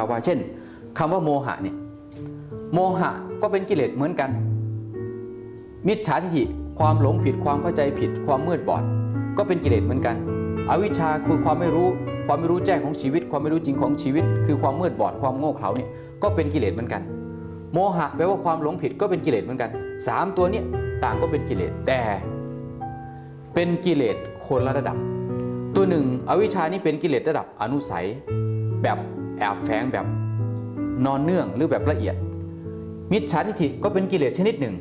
าวา เช่นคำว่าโมหะเนี่ยโมหะก็เป็นกิเลสเหมือนกัน มิจฉาทิฏฐิความหลงผิดความเข้าใจผิด ความมืดบอด ก็เป็นกิเลสเหมือนกัน อวิชชาคือความไม่รู้ความไม่รู้แจ้งของชีวิต ความไม่รู้จริงของชีวิต คือความมืดบอดความโง่เขลาเนี่ยก็เป็นกิเลสเหมือนกัน โมหะแปลว่าความหลงผิดก็เป็นกิเลสเหมือนกันสามตัวเนี้ต่างก็เป็นกิเลสแต่เป็นกิเลสคนละระดับ ตัวหนึ่งอวิชชานี่เป็นกิเลสระดับอนุสัยแบบ แอบแฝงแบบนอนเนื่องหรือแบบละเอียด มิจฉาทิฏฐิก็เป็นกิเลสชนิดหนึ่ง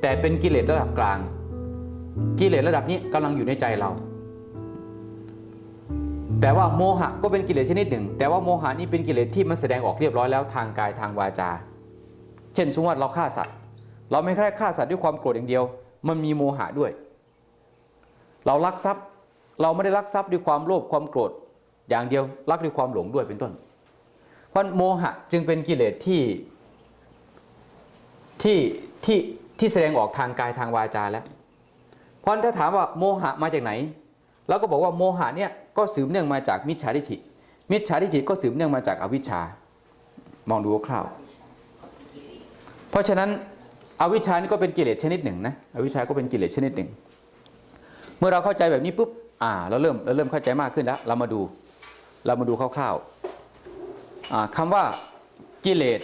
แต่เป็นกิเลสระดับกลาง กิเลสระดับนี้กำลังอยู่ในใจเรา แต่ว่าโมหะก็เป็นกิเลสชนิดหนึ่ง แต่ว่าโมหะนี่เป็นกิเลสที่มันแสดงออกเรียบร้อยแล้วทางกายทางวาจา เช่นสมมติว่าเราฆ่าสัตว์ เราไม่แค่ฆ่าสัตว์ด้วยความโกรธอย่างเดียว มันมีโมหะด้วย เราลักทรัพย์เราไม่ได้ลักทรัพย์ด้วยความโลภความโกรธ อย่างเดียวลักด้วยความหลงด้วยเป็นต้น เพราะโมหะจึงเป็นกิเลสที่ที่ที่ที่แสดงออกทางกายทางวาจาแล้ว เพราะถ้าถามว่าโมหะมาจากไหนเราก็บอกว่าโมหะเนี่ยก็สืบเนื่องมาจากมิจฉาทิฏฐิ มิจฉาทิฏฐิก็สืบเนื่องมาจากอวิชชา มองดูคร่าว เพราะฉะนั้นอวิชชานี่ก็เป็นกิเลสชนิดหนึ่งนะอวิชชาก็เป็นกิเลสชนิดหนึ่ง เมื่อเราเข้าใจแบบนี้ปุ๊บอ่าเราเริ่มเราเริ่มเข้าใจมากขึ้นแล้ว เรามาดู เรามาดูคร่าวๆคำว่ากิเลส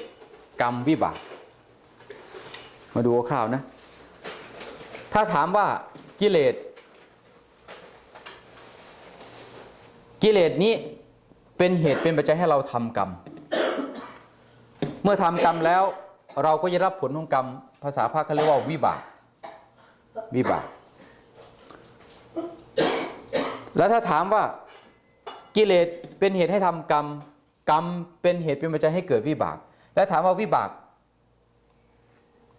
กรรมวิบาก มาดูคร่าวๆนะ ถ้าถามว่ากิเลสกิเลสนี้เป็นเหตุเป็นปัจจัยให้เราทำกรรม เมื่อทำกรรมแล้วเราก็จะรับผลของกรรม ภาษาภาคเขาเรียกว่าวิบาก วิบาก แล้วถ้าถามว่า กิเลสเป็นเหตุให้ทำกรรม กรรมเป็นเหตุเป็นปัจจัยให้เกิดวิบาก แล้วถามว่าวิบาก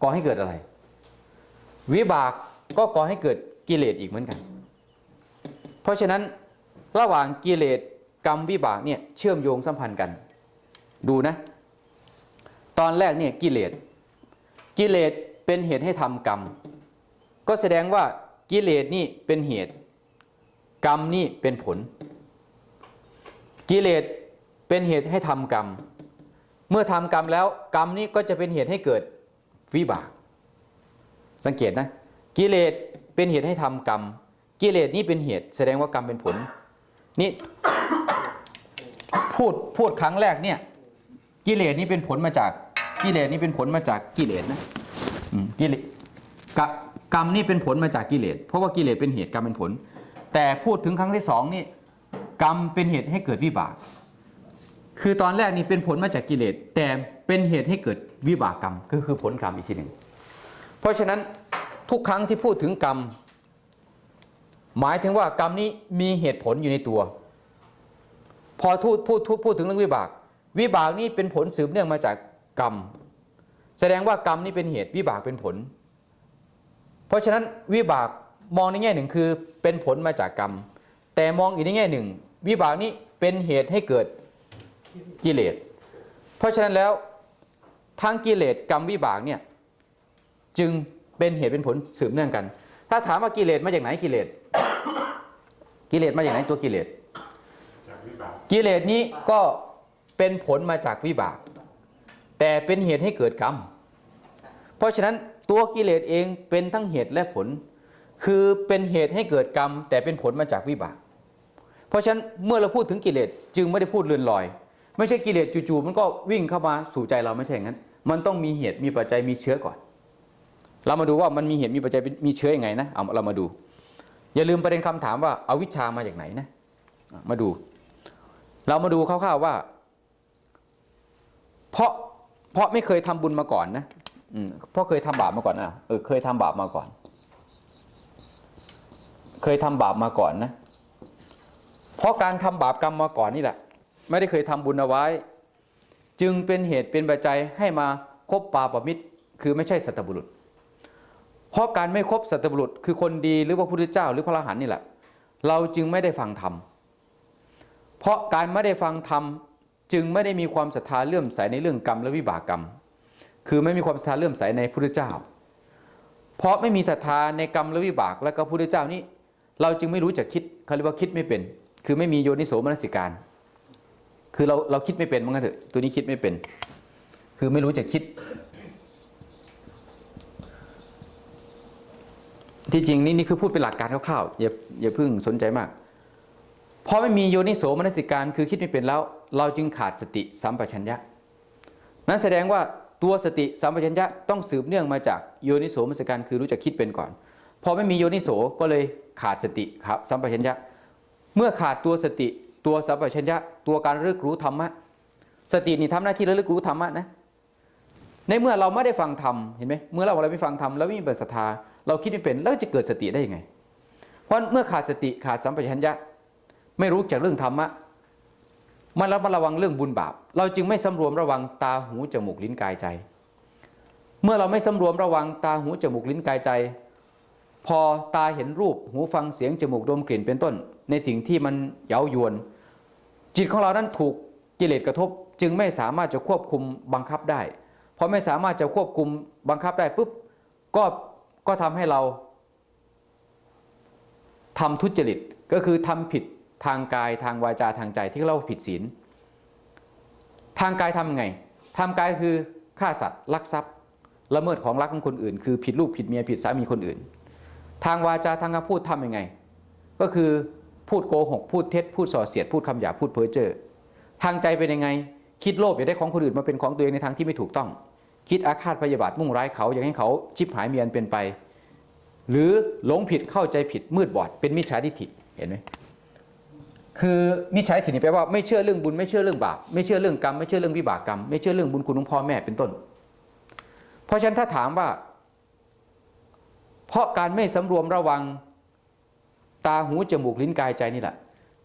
ก่อให้เกิดอะไร วิบากก็ก่อให้เกิดกิเลสอีกเหมือนกัน เพราะฉะนั้นระหว่างกิเลสกรรมวิบากเนี่ยเชื่อมโยงสัมพันธ์กัน ดูนะ ตอนแรกเนี่ยกิเลสกิเลสเป็นเหตุให้ทำกรรม ก็แสดงว่ากิเลสนี่เป็นเหตุ กรรมนี่เป็นผล กิเลสเป็นเหตุให้ทำกรรม เมื่อทำกรรมแล้วกรรมนี้ก็จะเป็นเหตุให้เกิดวิบาก สังเกตนะ กิเลสเป็นเหตุให้ทำกรรม กิเลสนี้เป็นเหตุ แสดงว่ากรรมเป็นผล นี่พูดพูดครั้งแรกเนี่ย กิเลสนี้เป็นผลมาจาก กิเลสนี้เป็นผลมาจากกิเลสนะกิเลสกะกรรมนี่เป็นผลมาจากกิเลสเพราะว่ากิเลสเป็นเหตุกรรมเป็นผล แต่พูดถึงครั้งที่สองนี่ กรรมเป็นเหตุให้เกิดวิบาก คือตอนแรกนี่เป็นผลมาจากกิเลสแต่เป็นเหตุให้เกิดวิบากกรรมก็คือผลกรรมอีกทีหนึ่งเพราะฉะนั้นทุกครั้งที่พูดถึงกรรม หมายถึงว่ากรรมนี้มีเหตุผลอยู่ในตัว พอพูดพูดพูดถึงเรื่องวิบาก วิบากนี่เป็นผลสืบเนื่องมาจากกรรม แสดงว่ากรรมนี่เป็นเหตุวิบากเป็นผล เพราะฉะนั้นวิบากมองในแง่หนึ่งคือเป็นผลมาจากกรรม แต่มองอีกในแง่หนึ่ง วิบากนี้เป็นเหตุให้เกิดกิเลส เพราะฉะนั้นแล้วทั้งกิเลสกรรมวิบากเนี่ยจึงเป็นเหตุเป็นผลสืบเนื่องกัน ถ้าถามว่ากิเลสมาจากไหนกิเลส กิเลสมาจากไหนตัวกิเลสกิเลสนี้ก็เป็นผลมาจากวิบาก แต่เป็นเหตุให้เกิดกรรม เพราะฉะนั้นตัวกิเลสเองเป็นทั้งเหตุและผล คือเป็นเหตุให้เกิดกรรม แต่เป็นผลมาจากวิบาก เพราะฉะนั้นเมื่อเราพูดถึงกิเลสจึงไม่ได้พูดเลื่อนลอย ไม่ใช่กิเลสจู่ๆมันก็วิ่งเข้ามาสู่ใจเราไม่ใช่อย่างนั้น มันต้องมีเหตุมีปัจจัยมีเชื้อก่อน เรามาดูว่ามันมีเหตุมีปัจจัยมีเชื้ออยังไงนะเอาเรามาดู อย่าลืมประเด็นคำถามว่าเอาวิชามาจากไหนนะ มาดู เรามาดูคร่าวๆว่า เพราะเพราะไม่เคยทำบุญมาก่อนนะเพราะเคยทำบาปมาก่อนนะเออเคยทำบาปมาก่อน เคยทำบาปมาก่อนนะ เพราะการทำบาปกรรมมาก่อนนี่แหละ ไม่ได้เคยทำบุญเอาไว้ จึงเป็นเหตุเป็นปัจจัยให้มาคบปาปมิตร คือไม่ใช่สัตบุรุษ เพราะการไม่คบสัตบุรุษ คือคนดีหรือพระพุทธเจ้าหรือพระอรหันต์นี่แหละ เราจึงไม่ได้ฟังธรรมเพราะการไม่ได้ฟังธรรมจึงไม่ได้มีความศรัทธาเลื่อมใสในเรื่องกรรมและวิบากกรรม คือไม่มีความศรัทธาเลื่อมใสในพระพุทธเจ้า เพราะไม่มีศรัทธาในกรรมและวิบากและก็พระพุทธเจ้านี้ เราจึงไม่รู้จักคิดเขาเรียกว่าคิดไม่เป็น คือไม่มีโยนิโสมนสิการ คือเราเราคิดไม่เป็นมั้งนเถอะตัวนี้คิดไม่เป็น คือไม่รู้จะคิด ที่จริงนี่นี่คือพูดเป็นหลักการคร่าวๆอย่าอย่าเพิ่งสนใจมากพอไม่มีโยนิโสมนสิการคือคิดไม่เป็นแล้ว เราจึงขาดสติสัมปชัญญะนั้นแสดงว่าตัวสติสัมปชัญญะต้องสืบเนื่องมาจากโยนิโสมนสิการคือรู้จักคิดเป็นก่อน พอไม่มีโยนิโสก็เลยขาดสติครับสัมปชัญญะ เมื่อขาดตัวสติตัวสัมปชัญญะตัวการระลึกรู้ธรรมะ สตินี่ทำหน้าที่ระลึกรู้ธรรมะนะในเมื่อเราไม่ได้ฟังธรรมเห็นไหมเมื่อเราเราไม่ฟังธรรมแล้วไม่มีปัญศรัทธาเราคิดไม่เป็นแล้วจะเกิดสติได้ยังไง เพราะเมื่อขาดสติขาดสัมปชัญญะ ไม่รู้จากเรื่องธรรมะมันระมัดระวังเรื่องบุญบาป เราจึงไม่สำรวมระวังตาหูจมูกลิ้นกายใจ เมื่อเราไม่สำรวมระวังตาหูจมูกลิ้นกายใจ พอตาเห็นรูปหูฟังเสียงจมูกดมกลิ่นเป็นต้น ในสิ่งที่มันเย้ายวน จิตของเรานั้นถูกกิเลสกระทบ จึงไม่สามารถจะควบคุมบังคับได้พอไม่สามารถจะควบคุมบังคับได้ปุ๊บก็ก็ทำให้เราทำทุจริตก็คือทำผิดทางกายทางวาจาทางใจที่เราผิดศีล ทางกายทำไงทางกายคือฆ่าสัตว์ลักทรัพย์ละเมิดของรักของคนอื่น คือผิดลูกผิดเมียผิดสามีคนอื่น ทางวาจาทางคำพูดทำยังไง ก็คือ พูดโกหก พูดเท็จ พูดส่อเสียด พูดคำหยาพูดเพ้อเจ้อทางใจเป็นยังไง คิดโลภอยากได้ของคนอื่นมาเป็นของตัวเองในทางที่ไม่ถูกต้อง คิดอาฆาตพยาบาทมุ่งร้ายเขาอยากให้เขาชิบหายเมียนเป็นไป หรือหลงผิดเข้าใจผิดมืดบอด เป็นมิจฉาทิฏฐิเห็นไหมคือมิจฉาทิฏฐินี่แปลว่าไม่เชื่อเรื่องบุญไม่เชื่อเรื่องบาปไม่เชื่อเรื่องกรรมไม่เชื่อเรื่องวิบากกรรมไม่เชื่อเรื่องบุญคุณของพ่อแม่เป็นต้น เพราะฉะนั้นถ้าถามว่า เพราะการไม่สำรวมระวัง ตาหูจมูกลิ้นกายใจนี่แหละ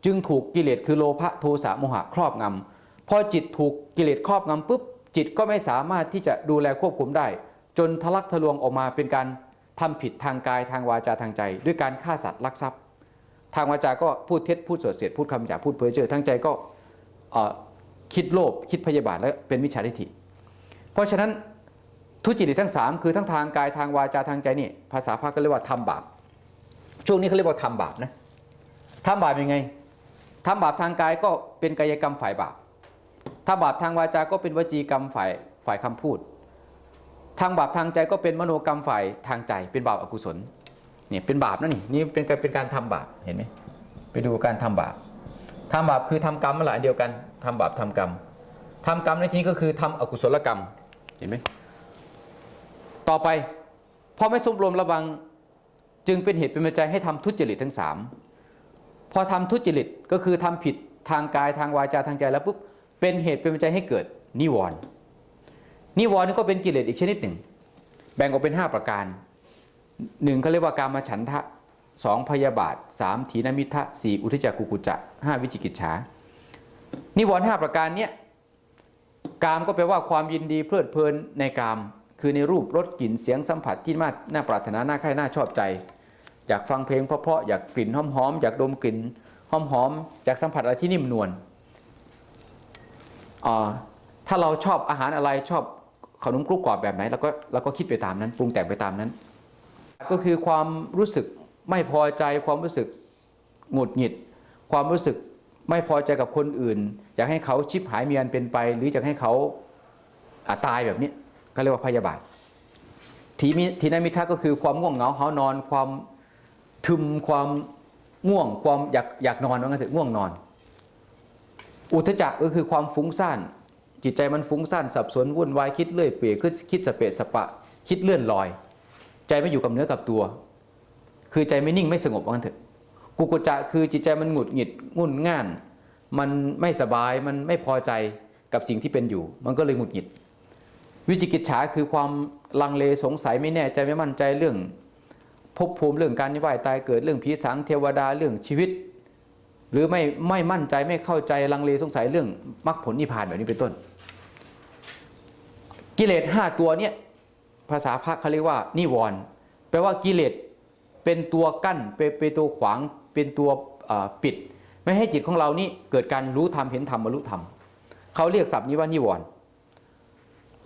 จึงถูกกิเลสคือโลภะโทสะโมหะครอบงำพอจิตถูกกิเลสครอบงำปุ๊บจิตก็ไม่สามารถที่จะดูแลควบคุมได้ จนทะลักทะลวงออกมาเป็นการทำผิดทางกายทางวาจาทางใจ ด้วยการฆ่าสัตว์ลักทรัพย์ ทางวาจาก็พูดเท็จพูดส่อเสียดพูดคำหยาพูดเพ้อเจ้อทางใจก็คิดโลภคิดพยาบาทและเป็นมิจฉาทิฏฐิ เพราะฉะนั้นทุจริตทั้งสามคือทั้งทางกายทางวาจาทางใจนี่ภาษาพระก็เรียกว่าทำบาป ช่วงนี้เขาเรียกว่าทำบาปนะทำบาปยังไงทำบาปทางกายก็เป็นกายกรรมฝ่ายบาปถ้าบาปทางวาจาก็เป็นวจีกรรมฝ่ายฝ่ายคำพูด ทางบาปทางใจก็เป็นมโนกรรมฝ่ายทางใจ เป็นบาปอกุศลเนี่ยเป็นบาปนะนี่นี่เป็นการเป็นการทำบาปเห็นไหมไปดูการทำบาปทำบาปคือทำกรรมมาหลายเดียวกันทำบาปทำกรรมทำกรรมในที่นี้ก็คือทำอกุศลกรรมเห็นไหมต่อไปพอไม่สมรวมระวัง จึงเป็นเหตุเป็นปัจจัยให้ทำทุจริตทั้งสามพอทำทุจริตก็คือทำผิดทางกายทางวาจาทางใจแล้วปุ๊บเป็นเหตุเป็นปัจจัยให้เกิดนิวรณ์นิวรณ์นี่ก็เป็นกิเลสอีกชนิดหนึ่ง แบ่งออกเป็น 5 ประการหนึ่งเขาเรียกว่าการมาฉันทะสองพยาบาทสามถีนมิทะสี่อุทจักกุกุจะห้าวิจิกิจฉานิวรณ์ห้าประการเนี้ยกามก็แปลว่าความยินดีเพลิดเพลินในกาม คือในรูปรสกลิ่นเสียงสัมผัสที่มาน่าปรารถนาน่าใคร่น่าชอบใจ อยากฟังเพลงเพราะๆอยากกลิ่นหอมๆอยากดมกลิ่นหอมๆอยากสัมผัสอะไรที่นิ่มนวลอ่าถ้าเราชอบอาหารอะไรชอบขนมกรุบกรอบแบบไหนเราก็เราก็คิดไปตามนั้น ปรุงแต่งไปตามนั้น ก็คือความรู้สึกไม่พอใจความรู้สึกหงุดหงิด ความรู้สึกไม่พอใจกับคนอื่น อยากให้เขาชิบหายมีอันเป็นไป หรืออยากให้เขาตายแบบนี้ ก็เรียกว่าพยาบาททีมิทีนมิทะก็คือความง่วงเหงาหานอน ความทึมความง่วง ความอยากอยากนอนว่างั้นเถอะง่วงนอน อุทจักก็คือความฟุ้งซ่านจิตใจมันฟุ้งซ่านสับสนวุ่นวายคิดเลื่อยเปื่ยคิดคิดสเปะสปะ คิดเลื่อนลอย ใจไม่อยู่กับเนื้อกับตัว คือใจไม่นิ่งไม่สงบว่างั้นเถอะกุกุจะคือจิตใจมันหงุดหงิดงุ่นง่าน มันไม่สบายมันไม่พอใจกับสิ่งที่เป็นอยู่ มันก็เลยหงุดหงิด วิจิกิจฉาคือความลังเลสงสัยไม่แน่ใจไม่มั่นใจเรื่องภพภูมิเรื่องการนิวายตายเกิดเรื่องผีสางเทวดาเรื่องชีวิต หรือไม่ไม่มั่นใจไม่เข้าใจลังเลสงสัยเรื่องมรรคผลนิพพานแบบนี้เป็นต้น กิเลสห้าตัวเนี่ยภาษาพระเขาเรียกว่านิวรณ์แปลว่ากิเลสเป็นตัวกั้นเป็นเป็นตัวขวางเป็นตัวปิด ไม่ให้จิตของเรานี่เกิดการรู้ธรรมเห็นธรรมบรรลุธรรมเขาเรียกศัพท์นี้ว่านิวรณ์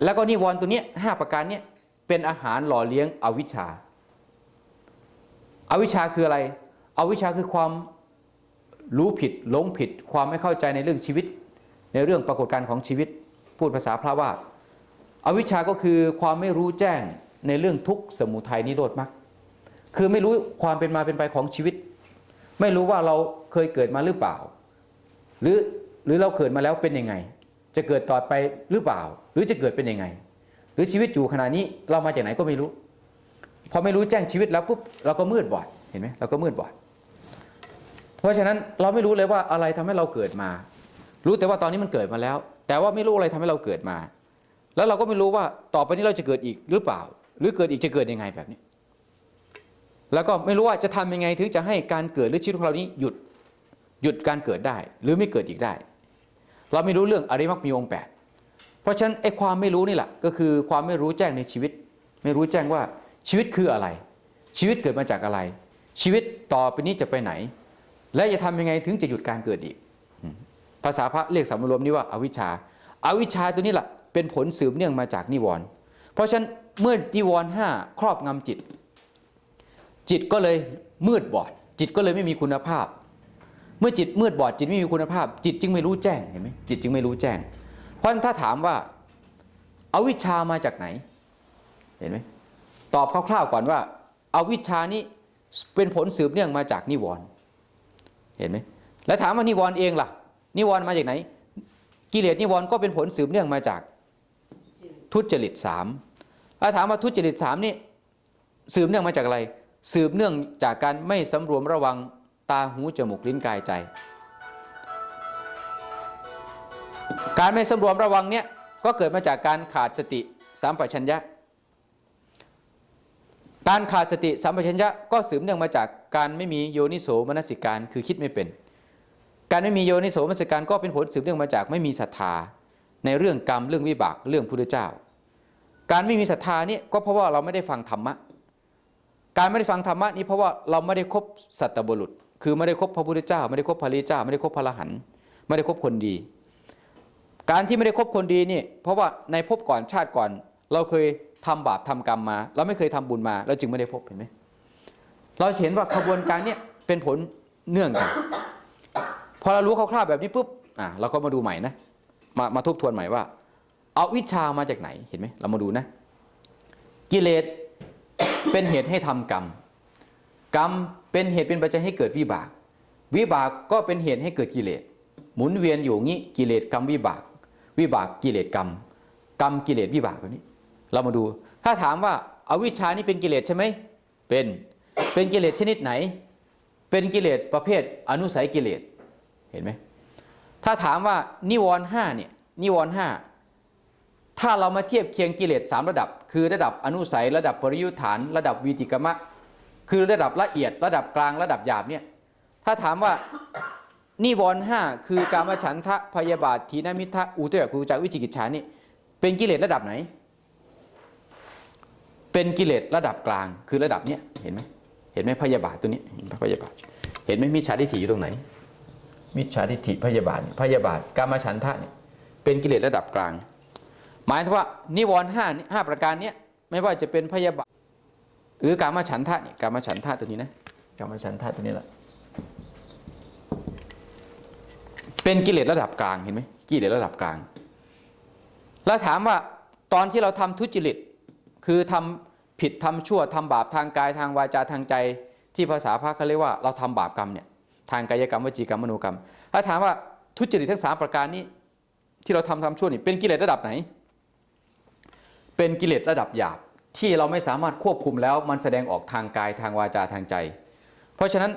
แล้วก็นิวรณ์ตัวนี้ห้าประการนี้เป็นอาหารหล่อเลี้ยงอวิชชาอาวิชชาคืออะไรอวิชชาคือความรู้ผิดหลงผิด ความไม่เข้าใจในเรื่องชีวิตในในเรื่องปรากฏการณ์ของชีวิต พูดภาษาพระว่าอาวิชชาก็คือความไม่รู้แจ้งในเรื่องทุกข์สมุทัยนิโรธมรรคคือไม่รู้ความเป็นมาเป็นไปของชีวิต ไม่รู้ว่าเราเคยเกิดมาหรือเปล่า หรือหรือเราเกิดมาแล้วเป็นยังไง จะเกิดต่อไปหรือเปล่า หรือจะเกิดเป็นยังไง หรือชีวิตอยู่ขณะนี้เรามาจากไหนก็ไม่รู้ พอไม่รู้แจ้งชีวิตแล้วปุ๊บเราก็มืดบอดเห็นไหมเราก็มืดบอด เพราะฉะนั้นเราไม่รู้เลยว่าอะไรทำให้เราเกิดมา รู้แต่ว่าตอนนี้มันเกิดมาแล้ว แต่ว่าไม่รู้อะไรทำให้เราเกิดมา แล้วเราก็ไม่รู้ว่าต่อไปนี้เราจะเกิดอีกหรือเปล่า หรือเกิดอีกจะเกิดยังไงแบบนี้ แล้วก็ไม่รู้ว่าจะทำยังไงถึงจะให้การเกิดหรือชีวิตของเรานี้หยุดหยุดการเกิดได้ หรือไม่เกิดอีกได้ เราไม่รู้เรื่องอริมรรคมีองค์แปดเพราะฉะนั้นไอ้ความไม่รู้นี่แหละก็คือความไม่รู้แจ้งในชีวิต ไม่รู้แจ้งว่าชีวิตคืออะไร ชีวิตเกิดมาจากอะไร ชีวิตต่อไปนี้จะไปไหน และจะทำยังไงถึงจะหยุดการเกิดอีก ภาษาพระเรียกสำรวมนี้ว่าอาวิชชาอาวิชชาตัวนี้แหละเป็นผลสืบเนื่องมาจากนิวรณ์เพราะฉะนั้นเมื่อนิวรณ์ห้าครอบงำจิต จิตก็เลยมืดบอด จิตก็เลยไม่มีคุณภาพ เมื่อจิตมืดบอดจิตไม่มีคุณภาพ จิตจึงไม่รู้แจ้งเห็นไหมจิตจึงไม่รู้แจ้ง เพราะถ้าถามว่าอาวิชามาจากไหน เห็นไหมตอบคร่าวๆก่อนว่าอาวิชานี้เป็นผลสืบเนื่องมาจากนิวรณ์เห็นไหมแล้วถามว่านิวรณ์เองล่ะ นิวรณ์มาจากไหน กิเลสนิวรณ์ก็เป็นผลสืบเนื่องมาจากทุจริตสามถ้าถามว่าทุจริตสามนี่สืบเนื่องมาจากอะไร สืบเนื่องจากการไม่สำรวมระวัง ตาหูจมูกลิ้นกายใจ การไม่สำรวมระวังเนี่ยก็เกิดมาจากการขาดสติสัมปชัญญะ การขาดสติสัมปชัญญะก็สืบเนื่องมาจากการไม่มีโยนิโสมนสิการคือคิดไม่เป็น การไม่มีโยนิโสมนสิการก็เป็นผลสืบเนื่องมาจากไม่มีศรัทธาในเรื่องกรรมเรื่องวิบากเรื่องพุทธเจ้า การไม่มีศรัทธานี่ก็เพราะว่าเราไม่ได้ฟังธรรมะ การไม่ได้ฟังธรรมะนี่เพราะว่าเราไม่ได้คบสัตบุรุษ คือไม่ได้คบพระพุทธเจ้า ไม่ได้คบพระริเจ้า ไม่ได้คบพระอรหันไม่ได้คบคนดี การที่ไม่ได้คบคนดีนี่เพราะว่าในภพก่อนชาติก่อน เราเคยทำบาปทำกรรมมา เราไม่เคยทำบุญมา เราจึงไม่ได้พบเห็นไหมเราเห็นว่าขบวนการเนี้ยเป็นผลเนื่องกันพอเรารู้คร่าวๆแบบนี้ปุ๊บอะเราก็มาดูใหม่นะมามาทบทวนใหม่ว่า เอาวิชามาจากไหนเห็นไหมเรามาดูนะ กิเลสเป็นเหตุให้ทำกรรม กรรม เป็นเหตุเป็นปัจจัยให้เกิดวิบาก วิบากก็เป็นเหตุให้เกิดกิเลส หมุนเวียนอยู่งี้กิเลสกรรมวิบาก วิบากกิเลสกรรม กรรมกิเลสวิบากแบบนี้ เรามาดู ถ้าถามว่าอาวิชชานี่เป็นกิเลสใช่ไหมเป็น เป็นกิเลสชนิดไหน เป็นกิเลสประเภทอนุสัยกิเลส เห็นไหม ถ้าถามว่านิวรณ์ห้าเนี่ย นิวรณ์ห้าถ้าเรามาเทียบเคียงกิเลสสามระดับ คือระดับอนุสัย ระดับปริยุทธาน ระดับวีติกมะ คือระดับละเอียดระดับกลางระดับหยาบเนี่ยถ้าถามว่านิวรณ์ห้าคือกามฉันทะพยาบาททีนมิทะอุตยกุจักวิจิกิจฉานี่เป็นกิเลสระดับไหน เป็นกิเลสระดับกลางคือระดับเนี้ยเห็นไหมเห็นไหมพยาบาทตัวนี้เห็นไหมพยาบาท เห็นไหมมิจฉาทิฏฐิอยู่ตรงไหน มิจฉาทิฏฐิพยาบาทพยาบาทกามฉันทะเนี่ยเป็นกิเลสระดับกลาง หมายถึงว่านิวรณ์ห้าห้าประการเนี้ยไม่ว่าจะเป็นพยาบาท หรือกามฉันทะเนี่ยกามฉันทะตัวนี้นะกามฉันทะตัวนี้แหละเป็นกิเลสระดับกลางเห็นไหมกิเลสระดับกลาง แล้วถามว่าตอนที่เราทำทุจริตคือทำผิดทำชั่วทำบาปทางกายทางวาจาทางใจ ที่ภาษาพระเขาเรียกว่าเราทำบาปกรรมเนี่ยทางกายกรรมวจีกรรมมโนกรรมถ้าถามว่าทุจริตทั้งสามประการนี้ ที่เราทำทำชั่วนี่เป็นกิเลสระดับไหน เป็นกิเลสระดับหยาบ ที่เราไม่สามารถควบคุมแล้วมันแสดงออกทางกายทางวาจาทางใจ เพราะฉะนั้น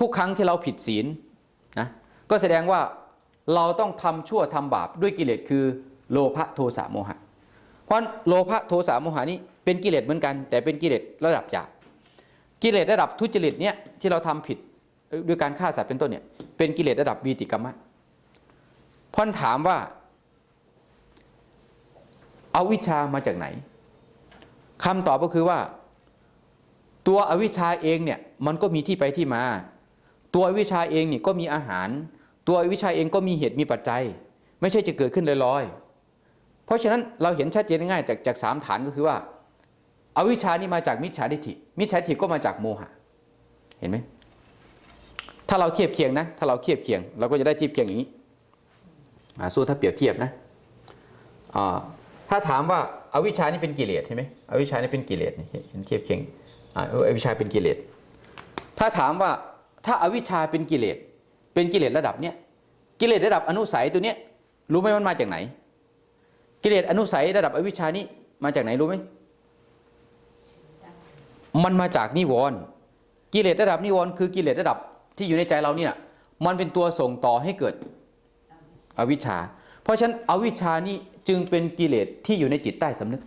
ทุกครั้งที่เราผิดศีลนะก็แสดงว่าเราต้องทำชั่วทำบาปด้วยกิเลสคือโลภะโทสะโมหะ เพราะโลภะโทสะโมหะนี้เป็นกิเลสเหมือนกัน แต่เป็นกิเลสระดับหยาบกิเลสระดับทุจริตเนี่ยที่เราทำผิดด้วยการฆ่าสัตว์เป็นต้นเนี่ยเป็นกิเลสระดับวีติกรรมะพ่อนถามว่าเอาวิชามาจากไหน คำตอบก็คือว่า ตัวอวิชชาเองเนี่ยมันก็มีที่ไปที่มา ตัวอวิชชาเองนี่ก็มีอาหาร ตัวอวิชชาเองก็มีเหตุมีปัจจัย ไม่ใช่จะเกิดขึ้นลอยๆเพราะฉะนั้นเราเห็นชัดเจนง่ายจากจากสามฐานก็คือว่าอาวิชชานี่มาจากมิจฉาทิฏฐิ มิจฉาทิฏฐิก็มาจากโมหะ เห็นไหมถ้าเราเทียบเคียงนะ ถ้าเราเทียบเคียง เราก็จะได้เทียบเคียงอย่างนี้อ่าสู้ถ้าเปรียบเทียบนะ ถ้าถามว่า อาวิชานี่เป็นกิเลสใช่ไหมอวิชานี่เป็นกิเลสเห็นเทียบเคียงอวิชชาเป็นกิเลสถ้าถามว่าถ้าอวิชชาเป็นกิเลสเป็นกิเลสระดับเนี้ยกิเลสระดับอนุสัยตัวเนี้ยรู้ไหมมันมาจากไหน กิเลสอนุสัยระดับอวิชชานี้มาจากไหนรู้ไหมมันมาจากนิวรณ์กิเลสระดับนิวรณ์คือกิเลสระดับที่อยู่ในใจเราเนี่ยมันเป็นตัวส่งต่อให้เกิดอวิชชา เพราะฉะนั้นอวิชชานี้จึงเป็นกิเลสที่อยู่ในจิตใต้สำนึก